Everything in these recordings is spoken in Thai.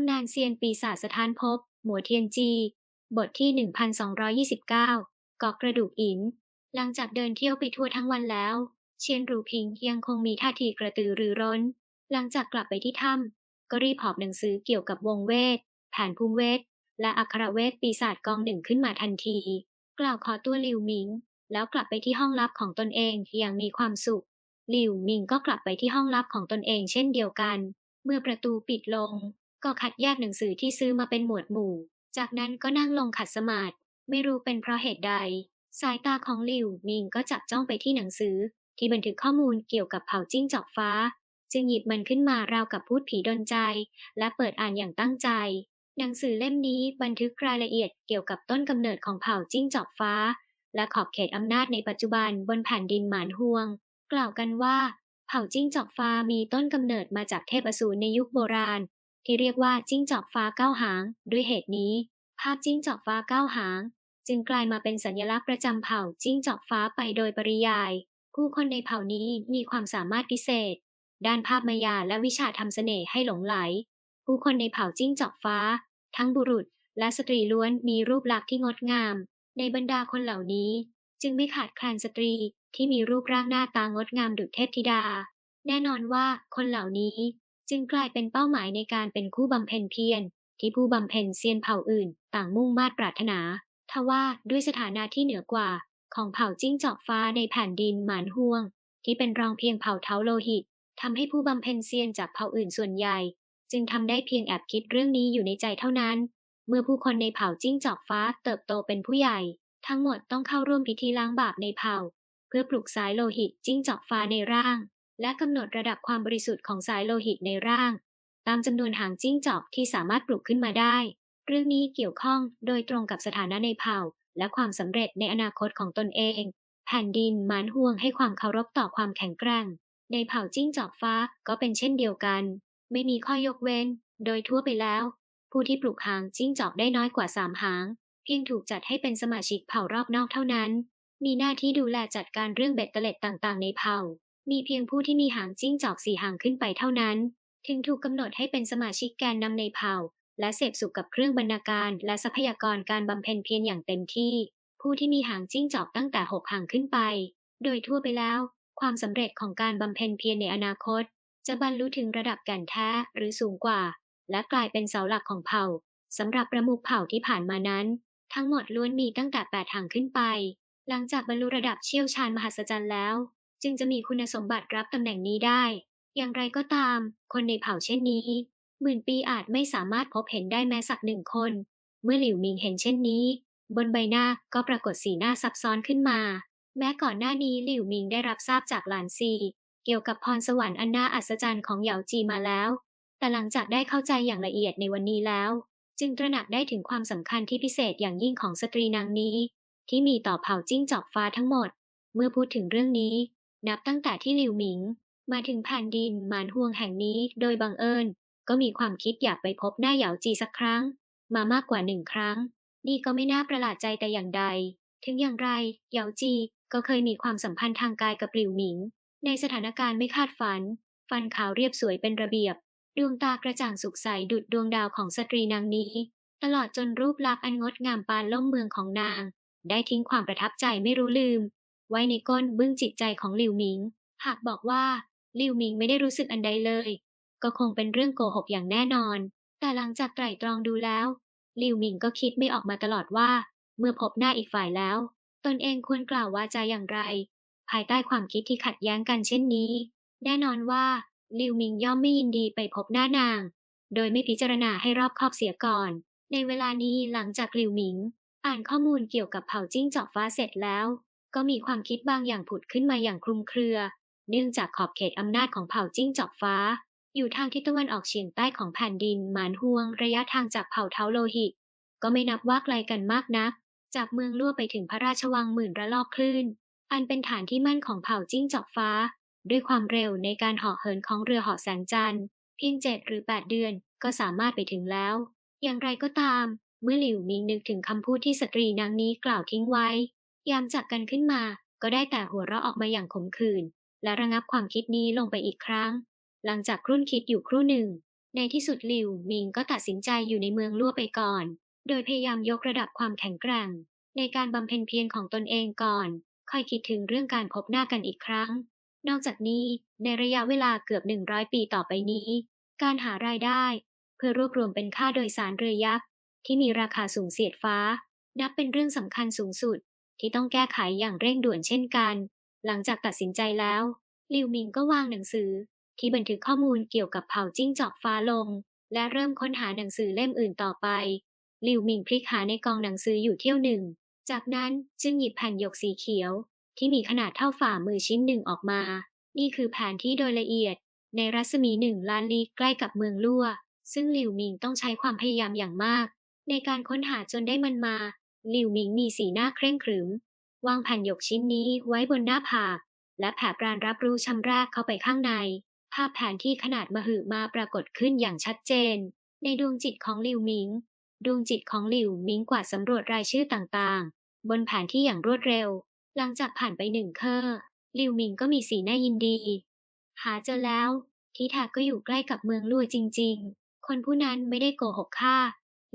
ำนานเซียนปีศาจสถานภพหมัวเทียนจี บทที่ 1229เกาะกระดูกอิน หลังจากเดินเที่ยวไปทั่วทั้งวันแล้ว เชียนรูพิงยังคงมีท่าทีกระตือรือร้น หลังจากกลับไปที่ถ้ำก็รีบหอบหนังสือเกี่ยวกับวงเวท แผนภูมิเวท และอัครเวทปีศาจกองหนึ่งขึ้นมาทันที กล่าวขอตัวหลิวหมิง แล้วกลับไปที่ห้องลับของตนเองอย่างมีความสุขหลิวหมิงก็กลับไปที่ห้องลับของตนเองเช่นเดียวกัน เมื่อประตูปิดลง ก็คัดแยกหนังสือที่ซื้อมาเป็นหมวดหมู่ จากนั้นก็นั่งลงขัดสมาธิไม่รู้เป็นเพราะเหตุใด สายตาของหลิวมิงก็จับจ้องไปที่หนังสือ ที่บันทึกข้อมูลเกี่ยวกับเผ่าจิ้งจอกฟ้า จึงหยิบมันขึ้นมาราวกับพูดผีดนใจ และเปิดอ่านอย่างตั้งใจ หนังสือเล่มนี้บันทึกรายละเอียดเกี่ยวกับต้นกำเนิดของเผ่าจิ้งจอกฟ้า และขอบเขตอำนาจในปัจจุบันบนแผ่นดินหมานฮวง กล่าวกันว่า เผ่าจิ้งจอกฟ้ามีต้นกำเนิดมาจากเทพอสูรในยุคโบราณ ที่เรียกว่าจิ้งจอกฟ้าเก้าหาง ด้วยเหตุนี้ ภาพจิ้งจอกฟ้าเก้าหาง จึงกลายมาเป็นสัญลักษณ์ประจำเผ่าจิ้งจอกฟ้าไปโดยปริยาย ผู้คนในเผ่านี้มีความสามารถพิเศษ ด้านภาพมายาและวิชาทำเสน่ห์ให้หลงไหล ผู้คนในเผ่าจิ้งจอกฟ้า ทั้งบุรุษ และสตรีล้วนมีรูปลักษณ์ที่งดงาม ในบรรดาคนเหล่านี้ จึงไม่ขาดแคลนสตรีที่มีรูปร่างหน้าตางดงามดุจเทพธิดา แน่นอนว่าคนเหล่านี้ จึงกลายเป็นเป้าหมายในการเป็นคู่บำเพ็ญเพียรที่ผู้บำเพ็ญเซียนเผ่าอื่น ต่างมุ่งมาตรปรารถนา ทว่าด้วยสถานะที่เหนือกว่า ของเผ่าจิ้งจอกฟ้าในแผ่นดินหมานห่วง ที่เป็นรองเพียงเผ่าเท้าโลหิตทำให้ผู้บำเพ็ญเซียนจากเผ่าอื่นส่วนใหญ่ จึงทำได้เพียงแอบคิดเรื่องนี้อยู่ในใจเท่านั้น เมื่อผู้คนในเผ่าจิ้งจอกฟ้าเติบโตเป็นผู้ใหญ่ ทั้งหมดต้องเข้าร่วมพิธีล้างบาปในเผ่า เพื่อปลุกสายโลหิตจิ้งจอกฟ้าในร่าง และกำหนดระดับความบริสุทธิ์ของสายโลหิตในร่าง ตามจำนวนหางจิ้งจอกที่สามารถปลุกขึ้นมาได้ เรื่องนี้เกี่ยวข้องโดยตรงกับสถานะในเผ่า และความสำเร็จในอนาคตของตนเอง แผ่นดินหมานห่วงให้ความเคารพต่อความแข็งแกร่ง ในเผ่าจิ้งจอกฟ้าก็เป็นเช่นเดียวกัน ไม่มีข้อยกเว้น โดยทั่วไปแล้ว ผู้ที่ปลูกหางจิ้งจอกได้น้อยกว่าสามหาง เพียงถูกจัดให้เป็นสมาชิกเผ่ารอบนอกเท่านั้น มีหน้าที่ดูแลจัดการเรื่องเบ็ดเตล็ดต่างๆ ในเผ่า มีเพียงผู้ที่มีหางจิ้งจอกสี่หางขึ้นไปเท่านั้น ถึงถูกกำหนดให้เป็นสมาชิกแกนนำในเผ่า และเสพสุขกับเครื่องบรรณาการ และทรัพยากรการบำเพ็ญเพียรอย่างเต็มที่ ผู้ที่มีหางจิ้งจอกตั้งแต่หกหางขึ้นไป โดยทั่วไปแล้ว ความสำเร็จของการบำเพ็ญเพียรในอนาคต จะบรรลุถึงระดับแก่นแท้หรือสูงกว่า และกลายเป็นเสาหลักของเผ่าสำหรับประมุขเผ่าที่ผ่านมานั้น ทั้งหมดล้วนมีตั้งแต่แปดหางขึ้นไป หลังจากบรรลุระดับเชี่ยวชาญมหัศจรรย์แล้ว จึงจะมีคุณสมบัติรับตำแหน่งนี้ได้ อย่างไรก็ตาม คนในเผ่าเช่นนี้ หมื่นปีอาจไม่สามารถพบเห็นได้แม้สักหนึ่งคน เมื่อหลิวมิงเห็นเช่นนี้ บนใบหน้าก็ปรากฏสีหน้าซับซ้อนขึ้นมา แม้ก่อนหน้านี้หลิวมิงได้รับทราบจากหลานซีเกี่ยวกับพรสวรรค์อันน่าอัศจรรย์ของเหยาจีมาแล้ว แต่หลังจากได้เข้าใจอย่างละเอียดในวันนี้แล้ว จึงตระหนักได้ถึงความสำคัญที่พิเศษอย่างยิ่งของสตรีนางนี้ ที่มีต่อเผ่าจิ้งจอกฟ้าทั้งหมด เมื่อพูดถึงเรื่องนี้ นับตั้งแต่ที่หลิวหมิง มาถึงแผ่นดินมานห่วงแห่งนี้โดยบังเอิญ ก็มีความคิดอยากไปพบหน้าเหยาจีสักครั้ง มามากกว่าหนึ่งครั้ง นี่ก็ไม่น่าประหลาดใจแต่อย่างใด ถึงอย่างไรเหยาจีก็เคยมีความสัมพันธ์ทางกายกับหลิวหมิง ในสถานการณ์ไม่คาดฝัน ฟันขาวเรียบสวยเป็นระเบียบ ดวงตากระจ่างสุขใสดุดดวงดาวของสตรีนางนี้ ตลอดจนรูปลักษณ์อันงดงามปานล่มเมืองของนาง ได้ทิ้งความประทับใจไม่รู้ลืม ไว้ในก้นบึ้งจิตใจของหลิวหมิง หากบอกว่าหลิวหมิงไม่ได้รู้สึกอันใดเลย ก็คงเป็นเรื่องโกหกอย่างแน่นอน แต่หลังจากไตร่ตรองดูแล้วหลิวหมิงก็คิดไม่ออกมาตลอดว่า เมื่อพบหน้าอีกฝ่ายแล้ว ตนเองควรกล่าวว่าจะอย่างไร ภายใต้ความคิดที่ขัดแย้งกันเช่นนี้ แน่นอนว่าหลิวหมิงย่อมไม่ยินดีไปพบหน้านาง โดยไม่พิจารณาให้รอบคอบเสียก่อน ในเวลานี้หลังจากหลิวหมิง อ่านข้อมูลเกี่ยวกับเผ่าจิ้งจอกฟ้าเสร็จแล้ว ก็มีความคิดบางอย่างผุดขึ้นมาอย่างคลุมเครือ เนื่องจากขอบเขตอำนาจของเผ่าจิ้งจอกฟ้า อยู่ทางทิศตะวันออกเฉียงใต้ของแผ่นดินหมานฮวง ระยะทางจากเผ่าเท้าโลหิต ก็ไม่นับว่าไกลกันมากนัก จากเมืองลั่วไปถึงพระราชวังหมื่นระลอกคลื่น อันเป็นฐานที่มั่นของเผ่าจิ้งจอกฟ้า ด้วยความเร็วในการเหาะเหินของเรือเหาะแสงจันทร์เพียงเจ็ดหรือแปดเดือนก็สามารถไปถึงแล้ว อย่างไรก็ตาม เมื่อหลิวมิงนึกถึงคำพูดที่สตรีนางนี้กล่าวทิ้งไว้ ยามจากกันขึ้นมา ก็ได้แต่หัวเราะออกมาอย่างขมขื่นและระงับความคิดนี้ลงไปอีกครั้ง หลังจากครุ่นคิดอยู่ครู่หนึ่ง ในที่สุดลิวมิงก็ตัดสินใจอยู่ในเมืองลั่วไปก่อน โดยพยายามยกระดับความแข็งแกร่ง ในการบำเพ็ญเพียรของตนเองก่อน ค่อยคิดถึงเรื่องการพบหน้ากันอีกครั้ง นอกจากนี้ในระยะเวลาเกือบ 100 ปีต่อไปนี้ การหารายได้ เพื่อรวบรวมเป็นค่าโดยสารเรือยักษ์ที่มีราคาสูงเสียดฟ้า นับเป็นเรื่องสำคัญสูงสุด ที่ต้องแก้ไขอย่างเร่งด่วนเช่นกัน หลังจากตัดสินใจแล้วลิวมิงก็วางหนังสือ ที่บันทึกข้อมูลเกี่ยวกับเผ่าจิ้งจอกฟ้าลง และเริ่มค้นหาหนังสือเล่มอื่นต่อไปลิวมิงพลิกหาในกองหนังสืออยู่เที่ยวหนึ่ง จากนั้นจึงหยิบแผ่นหยกสีเขียว ที่มีขนาดเท่าฝ่ามือชิ้นหนึ่งออกมา นี่คือแผนที่โดยละเอียด ในรัศมีหนึ่งล้านลี้ใกล้กับเมืองลั่วซึ่งหลิวมิงต้องใช้ความพยายามอย่างมาก ในการค้นหาจนได้มันมา ลิวมิงมีสีหน้าเคร่งขรึม วางแผ่นหยกชิ้นนี้ไว้บนหน้าผาก และแผ่ปรานรับรู้ชำรากเข้าไปข้างใน ภาพแผนที่ขนาดมหึมาปรากฏขึ้นอย่างชัดเจน ในดวงจิตของหลิวมิง ดวงจิตของหลิวมิงกวาดสำรวจรายชื่อต่างๆ บนแผนที่อย่างรวดเร็ว หลังจากผ่านไปหนึ่งเคอหลิวมิงก็มีสีหน้ายินดี หาเจอแล้วที่แท้ก็อยู่ใกล้กับเมืองลั่จริง ๆ คนผู้นั้นไม่ได้โกหกข้า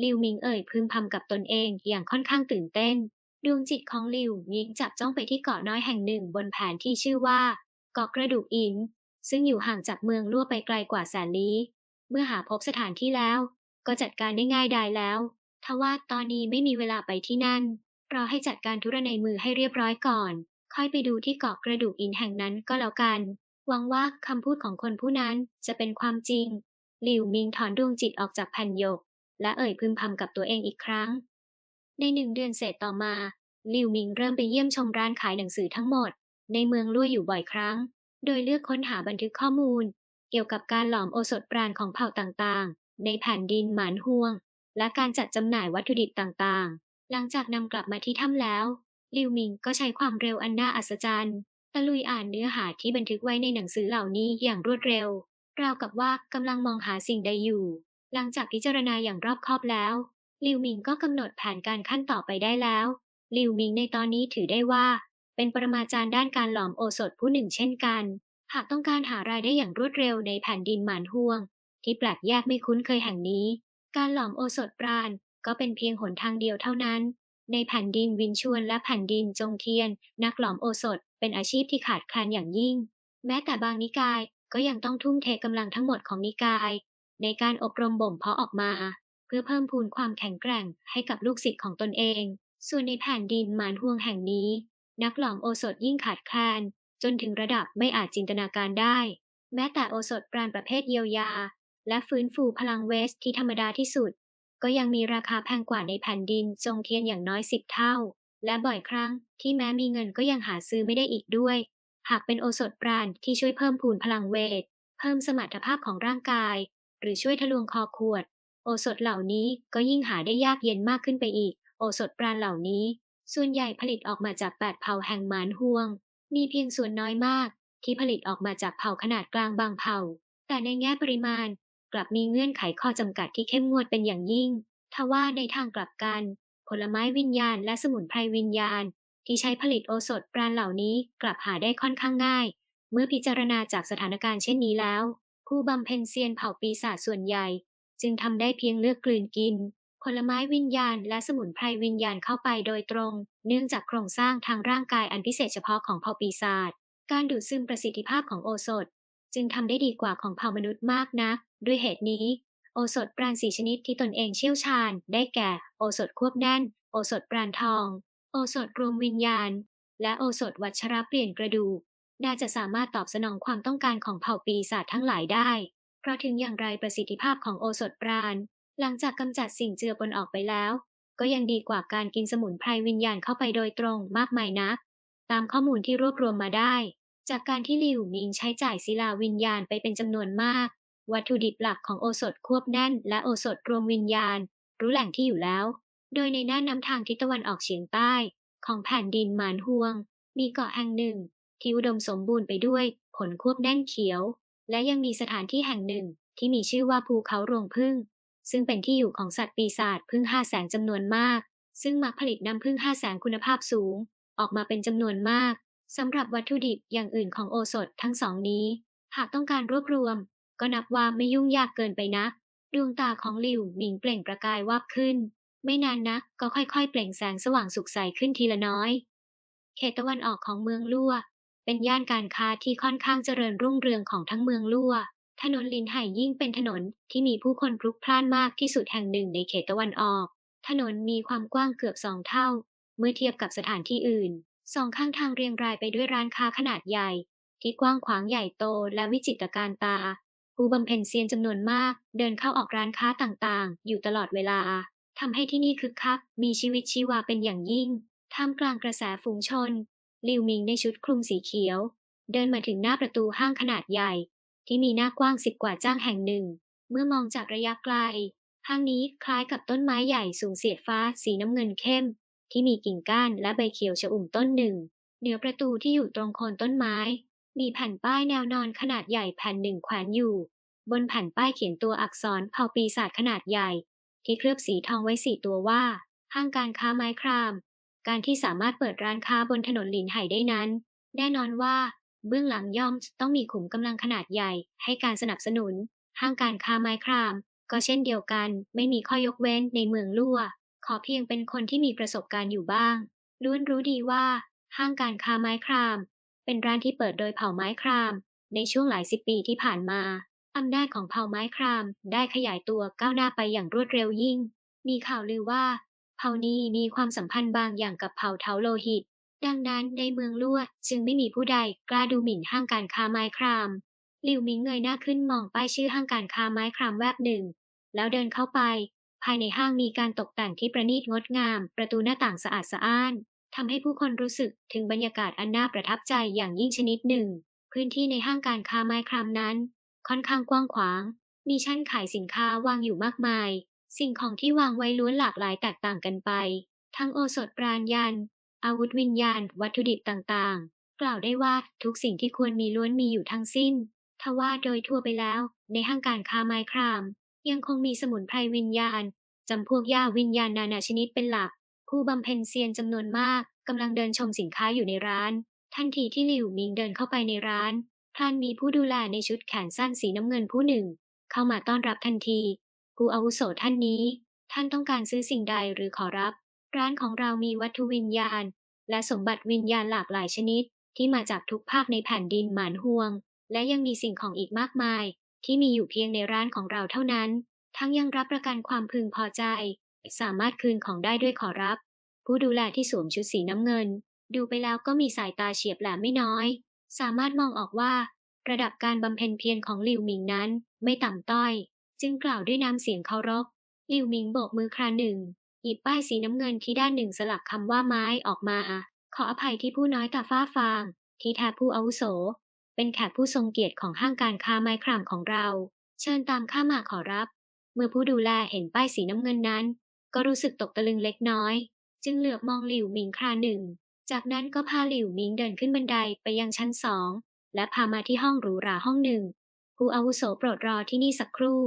ลิวมิงเอ่ยพึมพำกับตนเองอย่างค่อนข้างตื่นเต้น ดวงจิตของลิวมิงจับจ้องไปที่เกาะน้อยแห่งหนึ่งบนแผนที่ชื่อว่า เกาะกระดูกอิน ซึ่งอยู่ห่างจากเมืองลั่วไปไกลกว่าแสนลี้ เมื่อหาพบสถานที่แล้ว ก็จัดการได้ง่ายดายแล้วทว่าตอนนี้ไม่มีเวลาไปที่นั่นรอให้จัดการธุระในมือให้เรียบร้อยก่อน ค่อยไปดูที่เกาะกระดูกอินแห่งนั้นก็แล้วกัน หวังว่าคำพูดของคนผู้นั้นจะเป็นความจริง หลิวมิงถอนดวงจิตออกจากแผ่นหยก และเอ่ยพึมพำกับตัวเองอีกครั้ง ในหนึ่งเดือนเศษต่อมาลิวมิงเริ่มไปเยี่ยมชมร้านขายหนังสือทั้งหมด ในเมืองลั่วอยู่บ่อยครั้ง โดยเลือกค้นหาบันทึกข้อมูล เกี่ยวกับการหลอมโอสถปราณของเผ่าต่างๆ ในแผ่นดินหมานห่วง และการจัดจำหน่ายวัตถุดิบต่างๆ หลังจากนำกลับมาที่ถ้ำแล้วลิวมิงก็ใช้ความเร็วอันน่าอัศจรรย์ตะลุยอ่านเนื้อหาที่บันทึกไว้ในหนังสือเหล่านี้อย่างรวดเร็ว ราวกับว่ากำลังมองหาสิ่งใดอยู่ หลังจากพิจารณาอย่างรอบคอบแล้วลิวมิงก็กำหนดแผนการขั้นต่อไปได้แล้วลิวมิงในตอนนี้ถือได้ว่า เป็นปรมาจารย์ด้านการหลอมโอสถผู้หนึ่งเช่นกัน หากต้องการหารายได้อย่างรวดเร็วในแผ่นดินหมานห่วง ที่แปลกแยกไม่คุ้นเคยแห่งนี้ การหลอมโอสถปราณก็เป็นเพียงหนทางเดียวเท่านั้น ในแผ่นดินวินชวนและแผ่นดินจงเทียน นักหลอมโอสถเป็นอาชีพที่ขาดแคลนอย่างยิ่ง แม้แต่บางนิกายก็ยังต้องทุ่มเทกำลังทั้งหมดของนิกาย ในการอบรมบ่มเพาะออกมา เพื่อเพิ่มพูนความแข็งแกร่งให้กับลูกศิษย์ของตนเอง ส่วนในแผ่นดินมานห่วงแห่งนี้ นักหลอมโอสถยิ่งขาดแคลน จนถึงระดับไม่อาจจินตนาการได้ แม้แต่โอสถปราณประเภทเยียวยา และฟื้นฟูพลังเวสที่ธรรมดาที่สุด ก็ยังมีราคาแพงกว่าในแผ่นดินจงเทียนอย่างน้อยสิบเท่า และบ่อยครั้งที่แม้มีเงินก็ยังหาซื้อไม่ได้อีกด้วย หากเป็นโอสถปราณที่ช่วยเพิ่มพูนพลังเวทเพิ่มสมรรถภาพของร่างกาย หรือช่วยทะลวงคอขวด โอสถเหล่านี้ก็ยิ่งหาได้ยากเย็นมากขึ้นไปอีก โอสถปราณเหล่านี้ ส่วนใหญ่ผลิตออกมาจากแปดเผ่าแห่งหมานห่วง มีเพียงส่วนน้อยมาก ที่ผลิตออกมาจากเผ่าขนาดกลางบางเผ่า แต่ในแง่ปริมาณ กลับมีเงื่อนไขข้อจำกัดที่เข้มงวดเป็นอย่างยิ่งทว่าในทางกลับกัน ผลไม้วิญญาณและสมุนไพรวิญญาณ ที่ใช้ผลิตโอสถปราณเหล่านี้กลับหาได้ค่อนข้างง่าย เมื่อพิจารณาจากสถานการณ์เช่นนี้แล้ว ผู้บำเพ็ญเซียนเผ่าปีศาจส่วนใหญ่ จึงทำได้เพียงเลือกกลืนกิน ผลไม้วิญญาณและสมุนไพรวิญญาณเข้าไปโดยตรง เนื่องจากโครงสร้างทางร่างกายอันพิเศษเฉพาะของเผ่าปีศาจการดูดซึมประสิทธิภาพของโอสถ จึงทำได้ดีกว่าของเผ่ามนุษย์มากนัก ด้วยเหตุนี้ โอสถปราณสีชนิดที่ตนเองเชี่ยวชาญ ได้แก่ โอสถควบแน่น โอสถปราณทอง โอสถรวมวิญญาณ และโอสถวัชระเปลี่ยนกระดูก น่าจะสามารถตอบสนองความต้องการของเผ่าปีศาจทั้งหลายได้ เพราะถึงอย่างไรประสิทธิภาพของโอสถปราณ หลังจากกำจัดสิ่งเจือปนออกไปแล้ว ก็ยังดีกว่าการกินสมุนไพรวิญญาณเข้าไปโดยตรงมากมายนัก ตามข้อมูลที่รวบรวมมาได้ จากการที่ลิวมิงใช้จ่ายศิลาวิญญาณไปเป็นจำนวนมาก วัตถุดิบหลักของโอสถควบแน่น และโอสถรวมวิญญาณ รู้แหล่งที่อยู่แล้ว โดยในหน้าน้ำทางทิศตะวันออกเฉียงใต้ ของแผ่นดินหมานฮวง มีเกาะแห่งหนึ่ง ที่อุดมสมบูรณ์ไปด้วยผลควบแน่นเขียว และยังมีสถานที่แห่งหนึ่งที่มีชื่อว่าภูเขารวงพึ่ง ซึ่งเป็นที่อยู่ของสัตว์ปีศาจพึ่งห้าแสงจำนวนมาก ซึ่งมักผลิตน้ำพึ่งห้าแสงคุณภาพสูง ออกมาเป็นจำนวนมากสำหรับวัตถุดิบอย่างอื่นของโอสถทั้งสองนี้ หากต้องการรวบรวม ก็นับว่าไม่ยุ่งยากเกินไปนักดวงตาของหลิวหมิงเปล่งประกายวับขึ้น ไม่นานนักก็ค่อยๆ เปล่งแสงสว่างสุกใสขึ้นทีละน้อย เขตตะวันออกของเมืองลั่ว เป็นย่านการค้าที่ค่อนข้างเจริญรุ่งเรืองของทั้งเมืองลั่ว ถนนลินไห่ยิ่งเป็นถนนที่มีผู้คนพลุกพล่านมากที่สุดแห่งหนึ่งในเขตตะวันออก ถนนมีความกว้างเกือบสองเท่า เมื่อเทียบกับสถานที่อื่น สองข้างทางเรียงรายไปด้วยร้านค้าขนาดใหญ่ ที่กว้างขวางใหญ่โตและวิจิตรการตา ผู้บำเพ็ญเซียนจำนวนมาก เดินเข้าออกร้านค้าต่างๆ อยู่ตลอดเวลาทำให้ที่นี่คึกคัก มีชีวิตชีวาเป็นอย่างยิ่ง ท่ามกลางกระแสฝูงชน ลิวมิงในชุดคลุมสีเขียว เดินมาถึงหน้าประตูห้างขนาดใหญ่ ที่มีหน้ากว้างสิบกว่าจ้างแห่งหนึ่ง เมื่อมองจากระยะไกลห้างนี้คล้ายกับต้นไม้ใหญ่สูงเสียดฟ้าสีน้ำเงินเข้ม ที่มีกิ่งก้านและใบเขียวชอุ่มต้นหนึ่ง เหนือประตูที่อยู่ตรงโคนต้นไม้ มีแผ่นป้ายแนวนอนขนาดใหญ่แผ่นหนึ่งแขวนอยู่ บนแผ่นป้ายเขียนตัวอักษรเผ่าปีศาจขนาดใหญ่ ที่เคลือบสีทองไว้สี่ตัวว่าห้างการค้าไม้คราม การที่สามารถเปิดร้านค้าบนถนนหลินไห่ได้นั้น แน่นอนว่า เบื้องหลังย่อมต้องมีขุมกำลังขนาดใหญ่ ให้การสนับสนุน ห้างการค้าไม้คราม ก็เช่นเดียวกัน ไม่มีข้อยกเว้นในเมืองลั่ว ขอเพียงเป็นคนที่มีประสบการณ์อยู่บ้างล้วนรู้ดีว่า ห้างการค้าไม้คราม เป็นร้านที่เปิดโดยเผ่าไม้คราม ในช่วงหลายสิบปีที่ผ่านมาอำนาจของเผ่าไม้ครามได้ขยายตัวก้าวหน้าไปอย่างรวดเร็วยิ่ง มีข่าวลือว่า เผ่านี้มีความสัมพันธ์บางอย่างกับเผ่าเทาโลหิต ดังนั้นในเมืองลวจึงไม่มีผู้ใดกล้าดูหมิ่นห้างการค้าไม้ครามหลิวมิงเงยหน้าขึ้นมองป้ายชื่อห้างการค้าไม้ครามแวบหนึ่ง แล้วเดินเข้าไป ภายในห้างมีการตกแต่งที่ประณีตงดงาม ประตูหน้าต่างสะอาดสะอ้านทำให้ผู้คนรู้สึกถึงบรรยากาศอันน่าประทับใจอย่างยิ่งชนิดหนึ่ง พื้นที่ในห้างการค้าไม้ครามนั้น ค่อนข้างกว้างขวาง มีชั้นขายสินค้าวางอยู่มากมาย สิ่งของที่วางไว้ล้วนหลากหลายแตกต่างกันไป ทั้งโอสถปราณยัน อาวุธวิญญาณ วัตถุดิบต่างๆ กล่าวได้ว่าทุกสิ่งที่ควรมีล้วนมีอยู่ทั้งสิ้น ทว่าโดยทั่วไปแล้ว ในห้างการค้าไม้คราม ยังคงมีสมุนไพรวิญญาณจำพวกยาวิญญาณนานาชนิดเป็นหลัก ผู้บำเพ็ญเซียนจำนวนมากกำลังเดินชมสินค้าอยู่ในร้าน ทันทีที่หลิวมิงเดินเข้าไปในร้านพลันมีผู้ดูแลในชุดแขนสั้นสีน้ำเงินผู้หนึ่ง เข้ามาต้อนรับทันที ผู้อาวุโสท่านนี้ ท่านต้องการซื้อสิ่งใดหรือขอรับ ร้านของเรามีวัตถุวิญญาณ และสมบัติวิญญาณหลากหลายชนิด ที่มาจากทุกภาคในแผ่นดินหมานห่วง และยังมีสิ่งของอีกมากมาย ที่มีอยู่เพียงในร้านของเราเท่านั้น ทั้งยังรับประกันความพึงพอใจ สามารถคืนของได้ด้วยขอรับ ผู้ดูแลที่สวมชุดสีน้ำเงิน ดูไปแล้วก็มีสายตาเฉียบแหลมไม่น้อย สามารถมองออกว่าระดับการบำเพ็ญเพียรของหลิวหมิงนั้นไม่ต่ำต้อย จึงกล่าวด้วยน้ำเสียงเคารพหลิวหมิงโบกมือคราหนึ่ง หยิบป้ายสีน้ำเงินที่ด้านหนึ่งสลักคำว่าไม้ออกมา ขออภัยที่ผู้น้อยตาฟ้าฟาง ที่แท้ผู้อาวุโส เป็นแขกผู้ทรงเกียรติของห้างการค้าไม้ครามของเรา เชิญตามข้ามาขอรับ เมื่อผู้ดูแลเห็นป้ายสีน้ำเงินนั้น ก็รู้สึกตกตะลึงเล็กน้อย จึงเหลือบมองหลิวหมิงคราหนึ่ง จากนั้นก็พาหลิวหมิงเดินขึ้นบันไดไปยังชั้นสอง และพามาที่ห้องหรูหราห้องหนึ่ง ผู้อาวุโสโปรดรอที่นี่สักครู่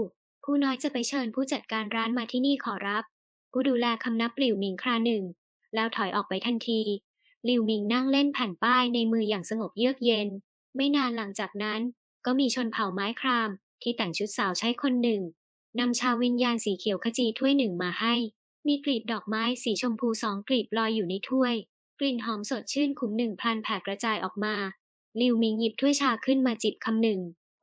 ผู้น้อยจะไปเชิญผู้จัดการร้านมาที่นี่ขอรับ ผู้ดูแลคำนับหลิวหมิงคราหนึ่ง แล้วถอยออกไปทันที หลิวหมิงนั่งเล่นแผ่นป้ายในมืออย่างสงบเยือกเย็น ไม่นานหลังจากนั้น ก็มีชนเผ่าไม้คราม ที่แต่งชุดสาวใช้คนหนึ่งนำชาวิญญาณสีเขียวขจีถ้วยหนึ่งมาให้ มีกลีบดอกไม้สีชมพูสองกลีบลอยอยู่ในถ้วย กลิ่นหอมสดชื่นขุมหนึ่งพันแผ่กระจายออกมาลิวมิงหยิบถ้วยชาขึ้นมาจิบคำหนึ่ง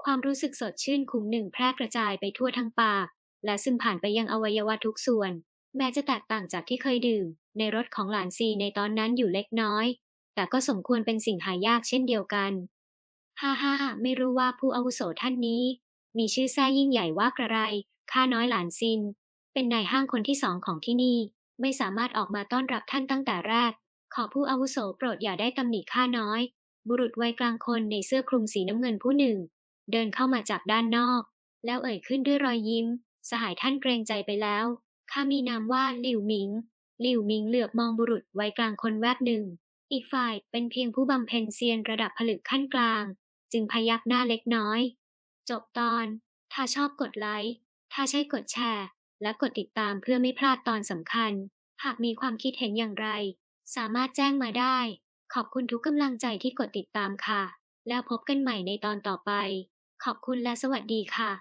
ความรู้สึกสดชื่นขุมหนึ่งแพร่กระจายไปทั่วทั้งปาก และซึมผ่านไปยังอวัยวะทุกส่วน แม้จะแตกต่างจากที่เคยดื่ม ในรถของหลานซีในตอนนั้นอยู่เล็กน้อย แต่ก็สมควรเป็นสิ่งหายากเช่นเดียวกันฮ่าฮ่าไม่รู้ว่าผู้อาวุโสท่านนี้ มีชื่อแท้ยิ่งใหญ่ว่ากระไรข้าน้อยหลานซิน เป็นนายห้างคนที่สองของที่นี่ ไม่สามารถออกมาต้อนรับท่านตั้งแต่แรก ขอผู้อาวุโสโปรดอย่าได้ตำหนิข้าน้อย บุรุษวัยกลางคนในเสื้อคลุมสีน้ำเงินผู้หนึ่ง เดินเข้ามาจากด้านนอก แล้วเอ่ยขึ้นด้วยรอยยิ้ม สหายท่านเกรงใจไปแล้ว ข้ามีนามว่าหลิวหมิง หลิวหมิงเหลือบมองบุรุษไวัยกลางคนแวบหนึ่ง อีกฝ่ายเป็นเพียงผู้บำเพ็ญเซียนระดับผลึกขั้นกลาง จึงพยักหน้าเล็กน้อย จบตอน ถ้าชอบกดไลค์ ถ้าใช่กดแชร์ และกดติดตามเพื่อไม่พลาดตอนสำคัญ หากมีความคิดเห็นอย่างไร สามารถแจ้งมาได้ ขอบคุณทุกกำลังใจที่กดติดตามค่ะแล้วพบกันใหม่ในตอนต่อไป ขอบคุณและสวัสดีค่ะ